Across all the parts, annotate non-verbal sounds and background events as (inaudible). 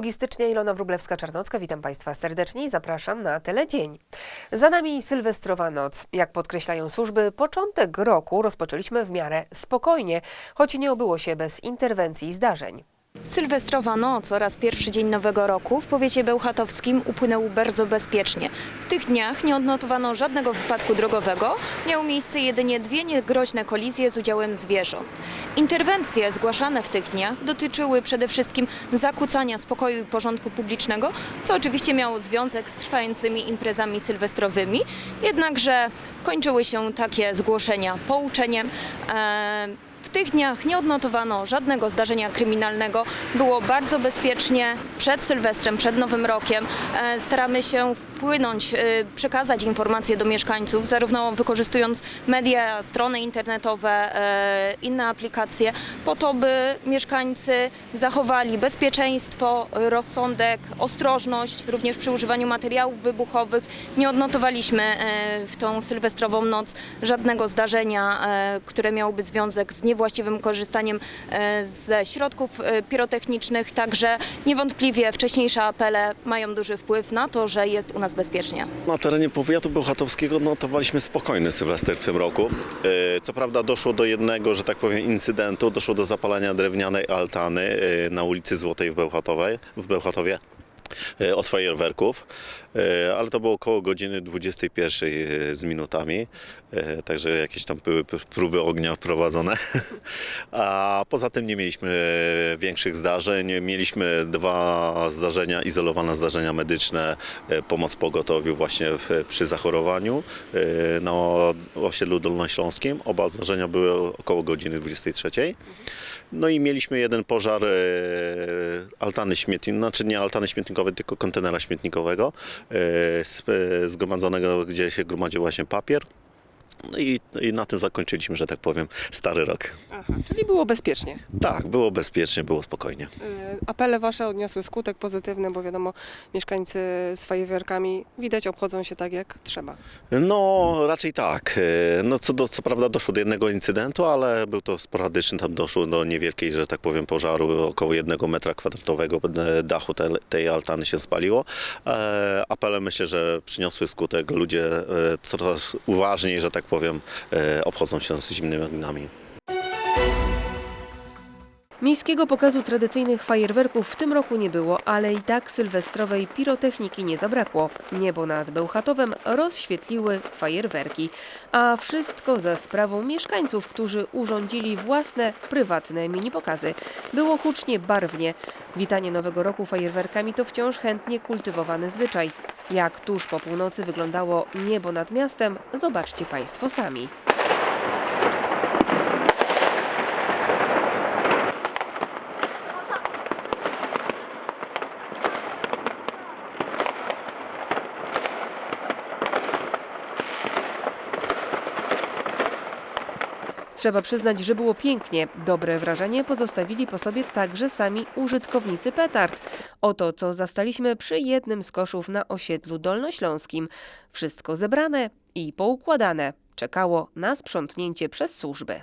2 stycznia Ilona Wróblewska-Czarnocka, witam Państwa serdecznie i zapraszam na Teledzień. Za nami Sylwestrowa Noc. Jak podkreślają służby, początek roku rozpoczęliśmy w miarę spokojnie, choć nie obyło się bez interwencji i zdarzeń. Sylwestrowa noc oraz pierwszy dzień Nowego Roku w powiecie bełchatowskim upłynął bardzo bezpiecznie. W tych dniach nie odnotowano żadnego wypadku drogowego, miały miejsce jedynie dwie niegroźne kolizje z udziałem zwierząt. Interwencje zgłaszane w tych dniach dotyczyły przede wszystkim zakłócania spokoju i porządku publicznego, co oczywiście miało związek z trwającymi imprezami sylwestrowymi, jednakże kończyły się takie zgłoszenia pouczeniem. E, tych dniach nie odnotowano żadnego zdarzenia kryminalnego. Było bardzo bezpiecznie przed Sylwestrem, przed Nowym Rokiem. E, Staramy się wpłynąć, e, przekazać informacje do mieszkańców, zarówno wykorzystując media, strony internetowe, e, inne aplikacje, po to, by mieszkańcy zachowali bezpieczeństwo, rozsądek, ostrożność, również przy używaniu materiałów wybuchowych. Nie odnotowaliśmy w tą sylwestrową noc żadnego zdarzenia, które miałoby związek z niewłaściwym korzystaniem e, ze środków e, pirotechnicznych, także niewątpliwie wcześniejsze apele mają duży wpływ na to, że jest u nas bezpiecznie. Na terenie powiatu bełchatowskiego notowaliśmy spokojny Sylwester w tym roku. E, Co prawda doszło do jednego, że tak powiem, incydentu. Doszło do zapalenia drewnianej altany na ulicy Złotej w, Bełchatowej, w Bełchatowie od fajerwerków, ale to było około godziny 21 e, z minutami, także jakieś tam były próby ognia prowadzone. (laughs) A poza tym nie mieliśmy e, większych zdarzeń. Mieliśmy dwa zdarzenia, izolowane zdarzenia medyczne, e, pomoc pogotowiu właśnie w, przy zachorowaniu e, na osiedlu dolnośląskim. Oba zdarzenia były około godziny 23. No i mieliśmy jeden pożar e, altany śmietnikowej, znaczy nie altany śmietnikowej, tylko kontenera śmietnikowego, e, e, zgromadzonego, gdzie się gromadził właśnie papier. No i, i na tym zakończyliśmy, że tak powiem, stary rok. Aha, czyli było bezpiecznie. Tak, było bezpiecznie, było spokojnie. Y, Apele wasze odniosły skutek pozytywny, bo wiadomo, mieszkańcy z fajerwerkami widać obchodzą się tak jak trzeba. No, raczej tak. E, No, co, do, co prawda doszło do jednego incydentu, ale był to sporadyczny, tam doszło do niewielkiej, że tak powiem, pożaru, około jednego metra kwadratowego e, dachu tej, tej altany się spaliło. E, apele myślę, że przyniosły skutek. Ludzie e, coraz uważniej, że tak powiem, e, obchodzą się z zimnymi ognami. Miejskiego pokazu tradycyjnych fajerwerków w tym roku nie było, ale i tak sylwestrowej pirotechniki nie zabrakło. Niebo nad Bełchatowem rozświetliły fajerwerki, a wszystko za sprawą mieszkańców, którzy urządzili własne, prywatne mini-pokazy. Było hucznie, barwnie. Witanie Nowego Roku fajerwerkami to wciąż chętnie kultywowany zwyczaj. Jak tuż po północy wyglądało niebo nad miastem, zobaczcie Państwo sami. Trzeba przyznać, że było pięknie. Dobre wrażenie pozostawili po sobie także sami użytkownicy petard. Oto co zastaliśmy przy jednym z koszów na osiedlu dolnośląskim. Wszystko zebrane i poukładane. Czekało na sprzątnięcie przez służby.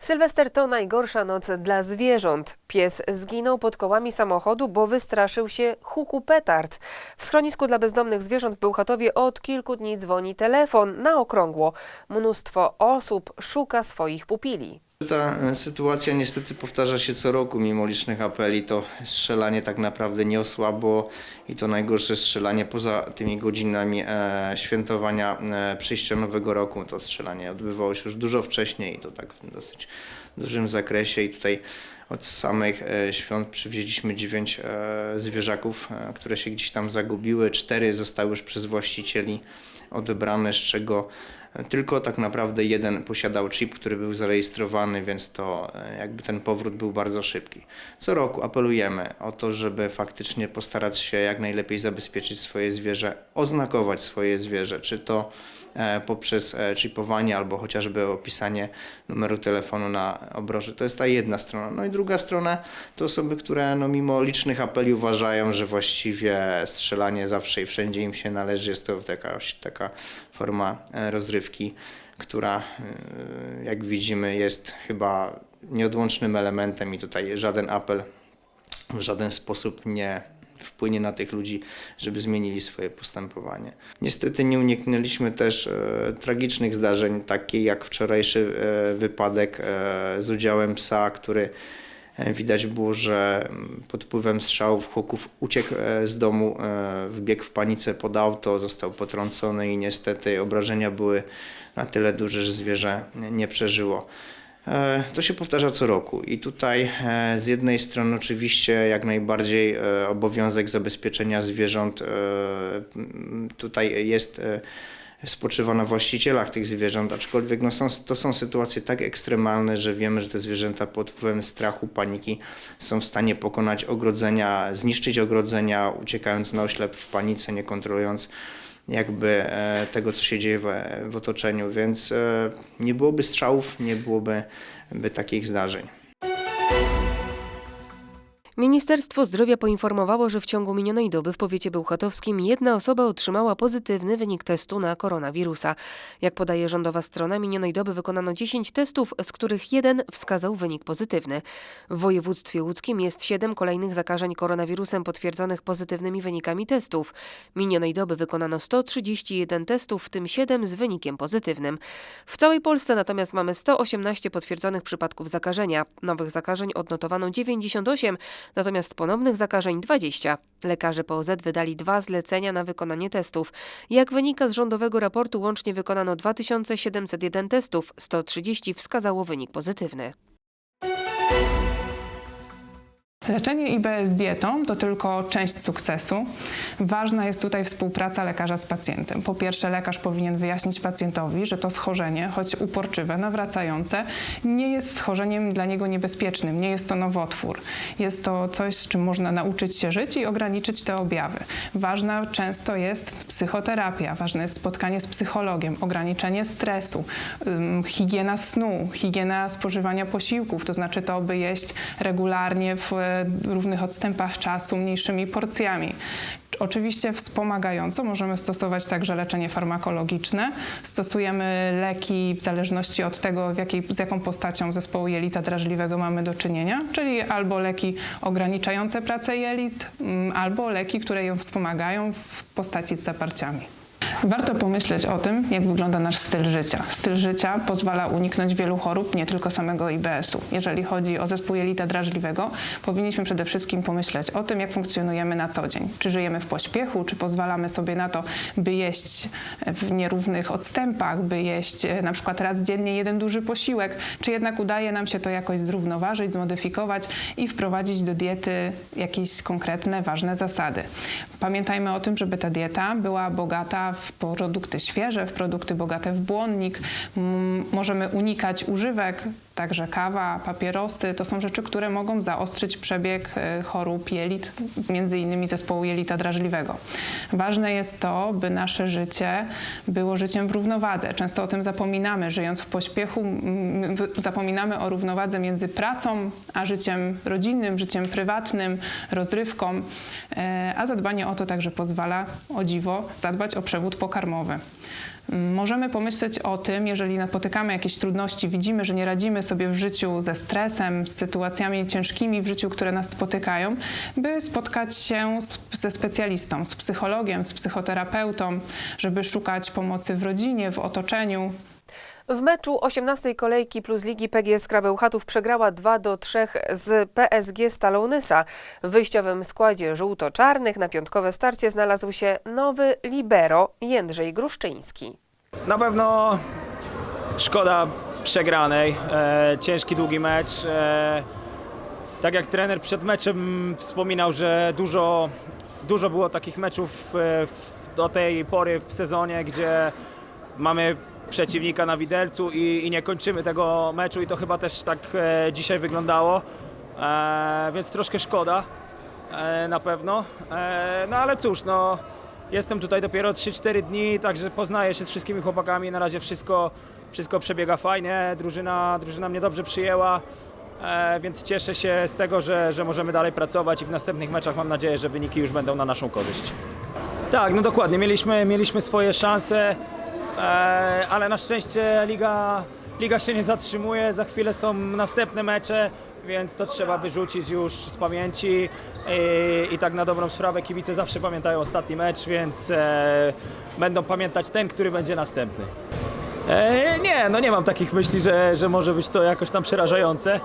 Sylwester to najgorsza noc dla zwierząt. Pies zginął pod kołami samochodu, bo wystraszył się huku petard. W schronisku dla bezdomnych zwierząt w Bełchatowie od kilku dni dzwoni telefon na okrągło. Mnóstwo osób szuka swoich pupili. Ta e, sytuacja niestety powtarza się co roku, mimo licznych apeli. To strzelanie tak naprawdę nie osłabło i to najgorsze strzelanie poza tymi godzinami e, świętowania e, przyjścia Nowego Roku. To strzelanie odbywało się już dużo wcześniej i to tak w dosyć dużym zakresie. I tutaj od samych świąt przywieźliśmy dziewięć zwierzaków, które się gdzieś tam zagubiły. Cztery zostały już przez właścicieli odebrane, z czego tylko tak naprawdę jeden posiadał chip, który był zarejestrowany, więc to e, jakby ten powrót był bardzo szybki. Co roku apelujemy o to, żeby faktycznie postarać się jak najlepiej zabezpieczyć swoje zwierzę, oznakować swoje zwierzę, czy to e, poprzez e, chipowanie albo chociażby opisanie numeru telefonu na obroży. To jest ta jedna strona. No i druga strona to osoby, które no, mimo licznych apeli uważają, że właściwie strzelanie zawsze i wszędzie im się należy. Jest to taka, taka forma e, rozrywki, która e, jak widzimy jest chyba nieodłącznym elementem i tutaj żaden apel w żaden sposób nie wpłynie na tych ludzi, żeby zmienili swoje postępowanie. Niestety nie uniknęliśmy też e, tragicznych zdarzeń, takich jak wczorajszy e, wypadek e, z udziałem psa, który widać było, że mm, pod wpływem strzałów, huków uciekł e, z domu, e, wbiegł w panice pod auto, został potrącony i niestety obrażenia były na tyle duże, że zwierzę nie przeżyło. E, To się powtarza co roku i tutaj e, z jednej strony oczywiście jak najbardziej e, obowiązek zabezpieczenia zwierząt e, tutaj jest e, spoczywa na właścicielach tych zwierząt, aczkolwiek no są, to są sytuacje tak ekstremalne, że wiemy, że te zwierzęta pod wpływem strachu, paniki są w stanie pokonać ogrodzenia, zniszczyć ogrodzenia, uciekając na oślep w panice, nie kontrolując jakby e, tego, co się dzieje w, w otoczeniu, więc e, nie byłoby strzałów, nie byłoby by takich zdarzeń. Ministerstwo Zdrowia poinformowało, że w ciągu minionej doby w powiecie bełchatowskim jedna osoba otrzymała pozytywny wynik testu na koronawirusa. Jak podaje rządowa strona, minionej doby wykonano 10 testów, z których jeden wskazał wynik pozytywny. W województwie łódzkim jest 7 kolejnych zakażeń koronawirusem potwierdzonych pozytywnymi wynikami testów. Minionej doby wykonano 131 testów, w tym 7 z wynikiem pozytywnym. W całej Polsce natomiast mamy 118 potwierdzonych przypadków zakażenia. Nowych zakażeń odnotowano 98, natomiast ponownych zakażeń 20. Lekarze POZ wydali dwa zlecenia na wykonanie testów. Jak wynika z rządowego raportu, łącznie wykonano 2701 testów, 130 wskazało wynik pozytywny. Leczenie IBS dietą to tylko część sukcesu. Ważna jest tutaj współpraca lekarza z pacjentem. Po pierwsze, lekarz powinien wyjaśnić pacjentowi, że to schorzenie, choć uporczywe, nawracające, nie jest schorzeniem dla niego niebezpiecznym, nie jest to nowotwór. Jest to coś, z czym można nauczyć się żyć i ograniczyć te objawy. Ważna często jest psychoterapia, ważne jest spotkanie z psychologiem, ograniczenie stresu, higiena snu, higiena spożywania posiłków, to znaczy to, by jeść regularnie w równych odstępach czasu, mniejszymi porcjami. Oczywiście wspomagająco możemy stosować także leczenie farmakologiczne. Stosujemy leki w zależności od tego, jakiej, z jaką postacią zespołu jelita drażliwego mamy do czynienia, czyli albo leki ograniczające pracę jelit, mm, albo leki, które ją wspomagają w postaci z zaparciami. Warto pomyśleć o tym, jak wygląda nasz styl życia. Styl życia pozwala uniknąć wielu chorób, nie tylko samego IBS-u. Jeżeli chodzi o zespół jelita drażliwego, powinniśmy przede wszystkim pomyśleć o tym, jak funkcjonujemy na co dzień. Czy żyjemy w pośpiechu, czy pozwalamy sobie na to, by jeść w nierównych odstępach, by jeść e, na przykład raz dziennie jeden duży posiłek, czy jednak udaje nam się to jakoś zrównoważyć, zmodyfikować i wprowadzić do diety jakieś konkretne, ważne zasady. Pamiętajmy o tym, żeby ta dieta była bogata w produkty świeże, w produkty bogate w błonnik. Możemy unikać używek, także kawa, papierosy. To są rzeczy, które mogą zaostrzyć przebieg e, chorób jelit, między innymi zespołu jelita drażliwego. Ważne jest to, by nasze życie było życiem w równowadze. Często o tym zapominamy, żyjąc w pośpiechu, zapominamy o równowadze między pracą a życiem rodzinnym, życiem prywatnym, rozrywką, e, a zadbanie o to także pozwala, o dziwo, zadbać o przewód pokarmowy. Możemy pomyśleć o tym, jeżeli napotykamy jakieś trudności, widzimy, że nie radzimy sobie w życiu ze stresem, z sytuacjami ciężkimi w życiu, które nas spotykają, by spotkać się z, ze specjalistą, z psychologiem, z psychoterapeutą, żeby szukać pomocy w rodzinie, w otoczeniu, W meczu 18 kolejki plus Ligi PGS Krabełchatów przegrała 2 do 3 z PSG Stalą Nysa. W wyjściowym składzie żółto-czarnych na piątkowe starcie znalazł się nowy libero Jędrzej Gruszczyński. Na pewno szkoda przegranej. E, ciężki, długi mecz. E, tak jak trener przed meczem wspominał, że dużo, dużo było takich meczów e, w, do tej pory w sezonie, gdzie mamy przeciwnika na widelcu i, i nie kończymy tego meczu i to chyba też tak e, dzisiaj wyglądało. E, więc troszkę szkoda e, na pewno. E, no ale cóż, no jestem tutaj dopiero 3-4 dni, także poznaję się z wszystkimi chłopakami. Na razie wszystko, wszystko przebiega fajnie, drużyna, drużyna mnie dobrze przyjęła. E, więc cieszę się z tego, że, że możemy dalej pracować i w następnych meczach mam nadzieję, że wyniki już będą na naszą korzyść. Tak, no dokładnie, mieliśmy, mieliśmy swoje szanse, ale na szczęście liga, liga się nie zatrzymuje, za chwilę są następne mecze, więc to trzeba wyrzucić już z pamięci i, i tak na dobrą sprawę kibice zawsze pamiętają ostatni mecz, więc e, będą pamiętać ten, który będzie następny. E, nie, no nie mam takich myśli, że, że może być to jakoś tam przerażające.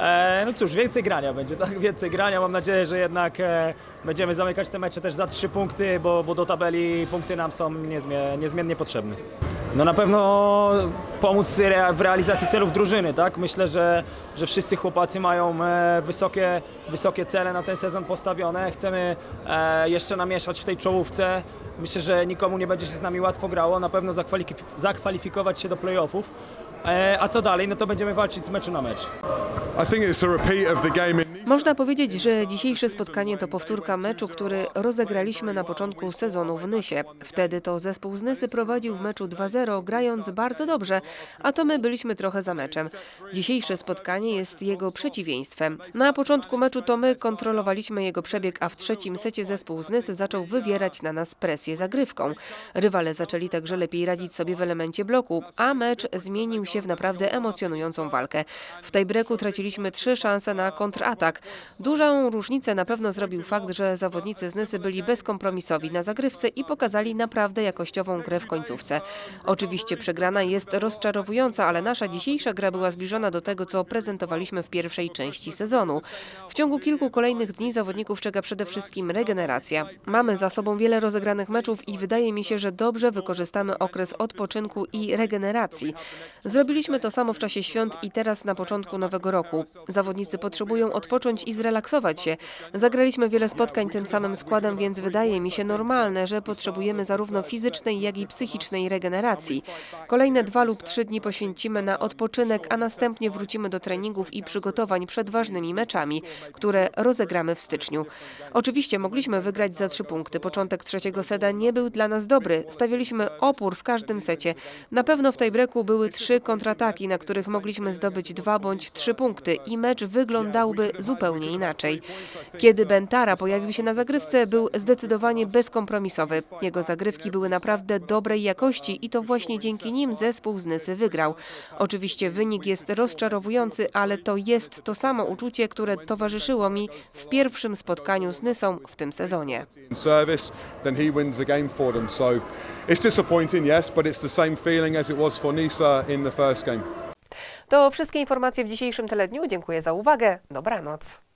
E, no cóż, więcej grania będzie, tak? (laughs) Więcej grania. Mam nadzieję, że jednak e, będziemy zamykać te mecze też za trzy punkty, bo, bo do tabeli punkty nam są niezmie, niezmiennie potrzebne. No na pewno pomóc w realizacji celów drużyny, tak? Myślę, że, że wszyscy chłopacy mają e, wysokie, wysokie cele na ten sezon postawione. Chcemy jeszcze namieszać w tej czołówce. Myślę, że nikomu nie będzie się z nami łatwo grało. Na pewno zakwalifik- zakwalifikować się do playoffów. E, a co dalej? No to będziemy walczyć z meczu na mecz. I think it's a repeat of the game in. Można powiedzieć, że dzisiejsze spotkanie to powtórka meczu, który rozegraliśmy na początku sezonu w Nysie. Wtedy to zespół z Nysy prowadził w meczu 2-0, grając bardzo dobrze, a to my byliśmy trochę za meczem. Dzisiejsze spotkanie jest jego przeciwieństwem. Na początku meczu to my kontrolowaliśmy jego przebieg, a w trzecim secie zespół z Nysy zaczął wywierać na nas presję zagrywką. Rywale zaczęli także lepiej radzić sobie w elemencie bloku, a mecz zmienił się w naprawdę emocjonującą walkę. W tiebreaku traciliśmy trzy szanse na kontratak. Dużą różnicę na pewno zrobił fakt, że zawodnicy z Nysy byli bezkompromisowi na zagrywce i pokazali naprawdę jakościową grę w końcówce. Oczywiście przegrana jest rozczarowująca, ale nasza dzisiejsza gra była zbliżona do tego, co prezentowaliśmy w pierwszej części sezonu. W ciągu kilku kolejnych dni zawodników czeka przede wszystkim regeneracja. Mamy za sobą wiele rozegranych meczów i wydaje mi się, że dobrze wykorzystamy okres odpoczynku i regeneracji. Zrobiliśmy to samo w czasie świąt i teraz na początku nowego roku. Zawodnicy potrzebują odpocząć i zrelaksować się. Zagraliśmy wiele spotkań tym samym składem, więc wydaje mi się normalne, że potrzebujemy zarówno fizycznej, jak i psychicznej regeneracji. Kolejne dwa lub trzy dni poświęcimy na odpoczynek, a następnie wrócimy do treningów i przygotowań przed ważnymi meczami, które rozegramy w styczniu. Oczywiście mogliśmy wygrać za trzy punkty. Początek trzeciego seta nie był dla nas dobry. Stawialiśmy opór w każdym secie. Na pewno w tej breku były trzy kontrataki, na których mogliśmy zdobyć dwa bądź trzy punkty i mecz wyglądałby zupełnie inaczej. Kiedy Bentara pojawił się na zagrywce, był zdecydowanie bezkompromisowy. Jego zagrywki były naprawdę dobrej jakości i to właśnie dzięki nim zespół z Nysy wygrał. Oczywiście wynik jest rozczarowujący, ale to jest to samo uczucie, które towarzyszyło mi w pierwszym spotkaniu z Nysą w tym sezonie. it's disappointing, yes, but it's the same feeling as it was for Nisa in the first game. To wszystkie informacje w dzisiejszym teledniu. Dziękuję za uwagę. Dobranoc.